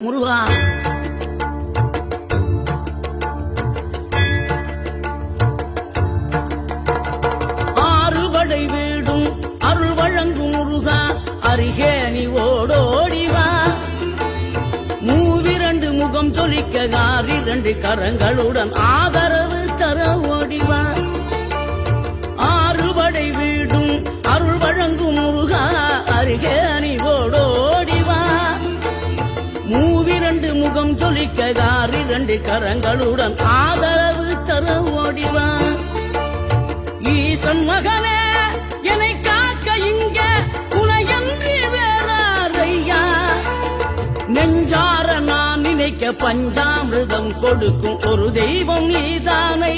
முருகா. ஆறுபடை வீடும் அருள் வழங்கும் முருகா. அருகே நீ ஓடோடிவா மூவிரண்டு முகம் சொலிக்க காரிரண்டு கரங்களுடன் ஆதரவு தர ஓடிவா ஆறுபடை வீடும் அருள் வழங்கும் முருகா. அருகே இரண்டு முகம் சொலிக்க காரிரண்டு கரங்களுடன் ஆதரவு தர ஓடிவான் ஈசன் மகனே என்னை காக்க இங்க உனையன்றி வேறாரையா? நெஞ்சார நான் நினைக்க பஞ்சாமிர்தம் கொடுக்கும் ஒரு தெய்வம் நீதானை.